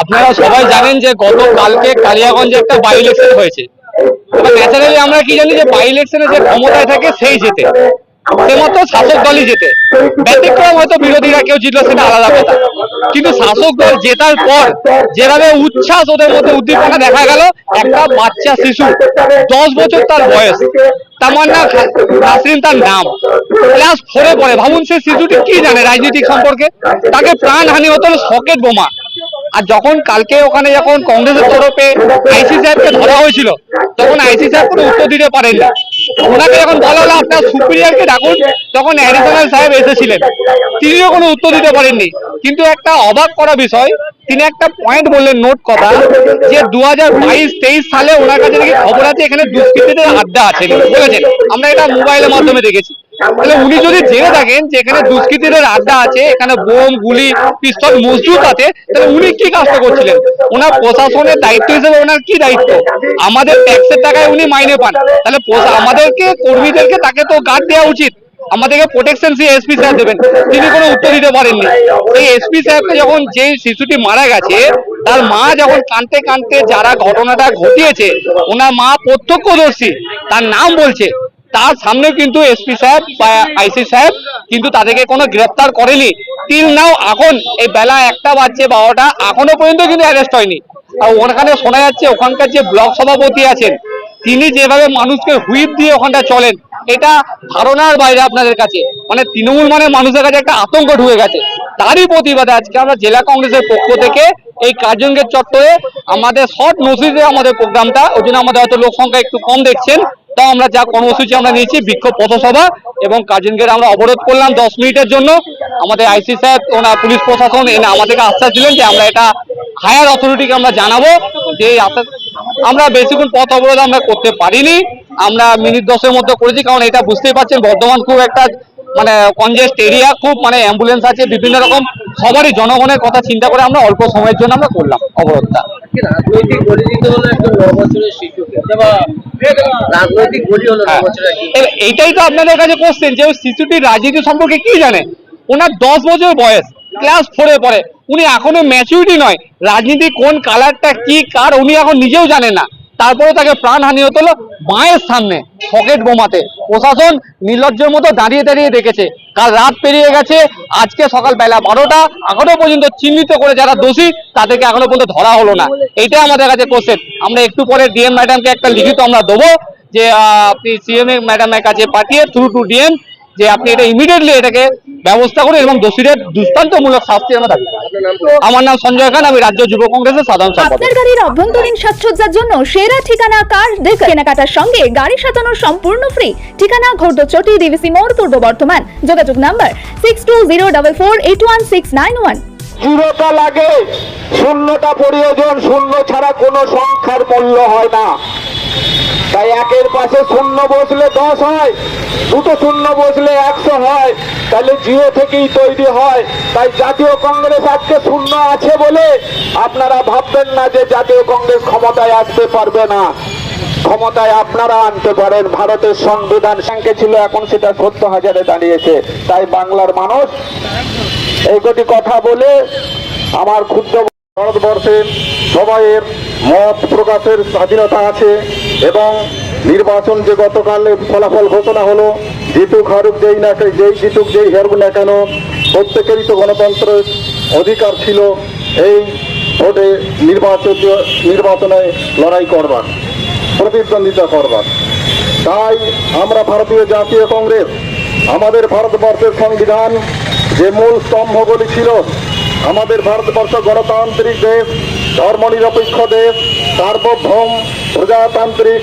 আপনারা সবাই জানেন যে গত কালকে কালিয়াগঞ্জে একটা বাই ইলেকশন হয়েছে। ন্যাচারালি আমরা কি জানি যে বাই ইলেকশনে যে ক্ষমতায় থাকে সেই জেতে। সে শাসক দলই জেতে। ব্যতিক্রম হয়তো বিরোধীরা কেউ জিতলো সেটা আলাদা কথা। কিন্তু শাসক দল জেতার পর যেভাবে উচ্ছ্বাস ওদের মধ্যে উদ্দীপনা দেখা গেল, একটা বাচ্চা শিশু, দশ বছর তার বয়স। তামান্না নাসরিন তার নাম। ক্লাস ফোরে পড়ে। ভাবুন সে শিশুটি কি জানে রাজনীতিক সম্পর্কে? তাকে প্রাণহানি হতো সকেট বোমা। আর যখন কালকে ওখানে যখন কংগ্রেসের তরফে আইসি সাহেবকে ধরা হয়েছিল, তখন আইসি সাহেব কোনো উত্তর দিতে পারেননি। ওনাকে যখন বলা হলো, আপনার সুপিরিয়ারকে ডাকুন, তখন অ্যাডিশনাল সাহেব এসেছিলেন। তিনিও কোনো উত্তর দিতে পারেননি। কিন্তু একটা অবাক করা বিষয়, তিনি একটা পয়েন্ট বললেন নোট কথা, যে দু হাজার বাইশ, তেইশ সালে ওনার কাছে নাকি খবর আছে, এখানে দুষ্কৃতীদের আড্ডা আছে। বলেছেন, আমরা এটা মোবাইলের মাধ্যমে দেখেছি। তাহলে উনি যদি জেনে থাকেন যে এখানে দুষ্কৃতীদের আড্ডা আছে এখানে বোম গুলি পিস্তল মজদুত আছে তাহলে উনি কি কাজটা করছিলেন? ওনার প্রশাসনের দায়িত্ব হিসেবে ওনার কি দায়িত্ব? আমাদের ট্যাক্সের টাকায় উনি মাইনে পান। তাহলে আমাদেরকে কর্মীদেরকে তাকে তো গার্ড দেওয়া উচিত। আমাদেরকে প্রোটেকশন সেই এসপি স্যার দেবেন। তিনি কোনো উত্তর দিতে পারেননি। এই এসপি সাহেবকে যখন যে শিশুটি মারা গেছে তার মা যখন কানতে কানতে যারা ঘটনাটা ঘটিয়েছে ওনার মা প্রত্যক্ষদর্শী তার নাম বলছে। তার সামনে কিন্তু এসপি সাহেব বা আইসি সাহেব কিন্তু তাদেরকে কোনো গ্রেফতার করেনি। তিল নাও এখন এই বেলা একটা বাজছে বারোটা, এখনও পর্যন্ত কিন্তু অ্যারেস্ট হয়নি। আর ওখানে শোনা যাচ্ছে ওখানকার যে ব্লক সভাপতি আছেন, তিনি যেভাবে মানুষকে হুইপ দিয়ে ওখানটা চলেন, এটা ধারণার বাইরে আপনাদের কাছে। মানে তৃণমূল মানে মানুষের কাছে একটা আতঙ্ক ঢুকে গেছে। তারই প্রতিবাদে আজকে আমরা জেলা কংগ্রেসের পক্ষ থেকে এই কার্জনগেট চত্বরে আমাদের শর্ট নোটিসে আমাদের প্রোগ্রামটা ওই জন্য আমাদের হয়তো লোক সংখ্যা একটু কম দেখছেন। তাও আমরা যা কর্মসূচি আমরা নিয়েছি, বিক্ষোভ পথসভা এবং কার্জনগেট আমরা অবরোধ করলাম দশ মিনিটের জন্য। আমাদের আইসি স্যার ওনার পুলিশ প্রশাসন এনে আমাদেরকে আশ্বাস দিলেন যে আমরা এটা হায়ার অথরিটিকে আমরা জানাব যে আমরা বেশিক্ষণ পথ অবরোধ আমরা করতে পারিনি। আমরা মিনিট দশের মধ্যে করেছি, কারণ এটা বুঝতেই পারছেন, বর্ধমান খুব একটা মানে কনজেস্ট এরিয়া, খুব মানে অ্যাম্বুলেন্স আছে, বিভিন্ন রকম সবারই জনগণের কথা চিন্তা করে আমরা অল্প সময়ের জন্য আমরা করলাম অবরোধটা। হ্যাঁ। এইটাই তো আপনাদের কাছে কোশ্চেন যে ওই শিশুটির রাজনীতি সম্পর্কে কি জানে? ওনার দশ বছর বয়স ক্লাস ফোরে পড়ে। উনি এখনও ম্যাচুরিটি নয়। রাজনীতি কোন কালারটা কি কার উনি এখন নিজেও জানেন না। তারপরে তাকে প্রাণহানি হতো হলো মায়ের সামনে। পকেট বোমাতে। প্রশাসন নির্লজ্জের মতো দাঁড়িয়ে দাঁড়িয়ে দেখেছে। কাল রাত পেরিয়ে গেছে, আজকে সকাল বেলা বারোটা, এখনও পর্যন্ত চিহ্নিত করে যারা দোষী, তাদেরকে এখনও পর্যন্ত ধরা হলো না। এটা আমাদের কাছে কোশ্চেন আমরা একটু পরে ডিএম ম্যাডামকে একটা লিখিত আমরা দেবো যে আপনি সিএম ম্যাডামের কাছে পাঠিয়ে থ্রু টু ডিএম যে আপনি এটা ইমিডিয়েটলি এটাকে ব্যবস্থা করুন এবং দোষীদের দৃষ্টান্তমূলক শাস্তি আমরা দাবি আমার নাম সঞ্জয় খান আমি রাজ্য যুব কংগ্রেসের সাধারণ সম্পাদক। আপনার গাড়ির অভ্যন্তরীণ সাজসজ্জার জন্য সেরা ঠিকানা কার? ডেক কেনাকাটার সঙ্গে গাড়ি সাজানো সম্পূর্ণ ফ্রি ঠিকানা ঘোরদচটি ডিভিসি মোড় পূর্ব বর্ধমান। যোগাযোগ number six two zero double four eight one six nine one জিরোটা লাগে শূন্যটা প্রয়োজন শূন্য ছাড়া কোনো সংখ্যার মূল্য হয় না। একের পাশে শূন্য বসলে দশ হয়, দুটো শূন্য বসলে একশো হয়, তাহলে জিরো থেকেই তৈরি হয়। তাই জাতীয় কংগ্রেস আজকে শূন্য আছে বলে আপনারা ভাববেন না যে জাতীয় কংগ্রেস ক্ষমতায় আসতে পারবে না। ক্ষমতায় আপনারা আনতে পারেন। ভারতের সংবিধান সংখ্যে ছিল, এখন সেটা সত্তর হাজারে দাঁড়িয়েছে। তাই বাংলার মানুষ এই কটি কথা বলে আমার ক্ষুদ্র ভারতবর্ষের সবাইয়ের মত প্রকাশের স্বাধীনতা আছে এবং নির্বাচন যে গতকালে ফলাফল ঘোষণা হলো জিতুক হারুক যেই না যেই জিতুক যেই হারুক না কেন, প্রত্যেকেরই তো গণতন্ত্রের অধিকার ছিল এই ভোটে নির্বাচন নির্বাচনে লড়াই করবার, প্রতিদ্বন্দ্বিতা করবার। তাই আমরা ভারতীয় জাতীয় কংগ্রেস, আমাদের ভারতবর্ষের সংবিধান যে মূল স্তম্ভগুলি ছিল, আমাদের ভারতবর্ষ গণতান্ত্রিক দেশ, ধর্মনিরপেক্ষ দেশ, সার্বভৌম প্রজাতান্ত্রিক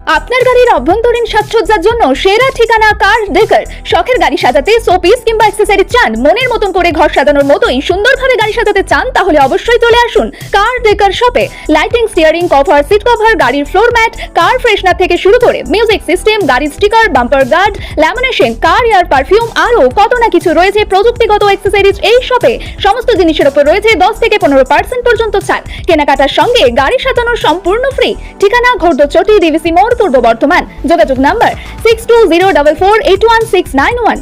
আপনার গাড়ির অভ্যন্তরীণ সাজসজ্জার জন্য সেরা ঠিকানা কার ডেকার শখের গাড়ি সাজাতে শোপিস কিংবা অ্যাক্সেসরি চান? মনের মতন করে ঘর সাজানোর মতোই সুন্দরভাবে গাড়ি সাজাতে চান, তাহলে অবশ্যই চলে আসুন কার ডেকার শপে lighting steering cover seat cover গাড়ির ফ্লোর ম্যাট কার ফ্রেশনার থেকে শুরু করে মিউজিক সিস্টেম গাড়ির sticker bumper guard lamination car air perfume আরও কত না কিছু রয়েছে প্রযুক্তিগত অ্যাক্সেসরিজ এই শপে সমস্ত জিনিসের উপর রয়েছে দশ থেকে পনেরো পার্সেন্ট পর্যন্ত ছাড় কেনাকাটার সঙ্গে গাড়ি সাজানো সম্পূর্ণ ফ্রি ঠিকানা ঘোরদচটি, ডিভিসি মোড় পূর্ব বর্ধমান। যোগাযোগ number six two zero double four eight one six nine one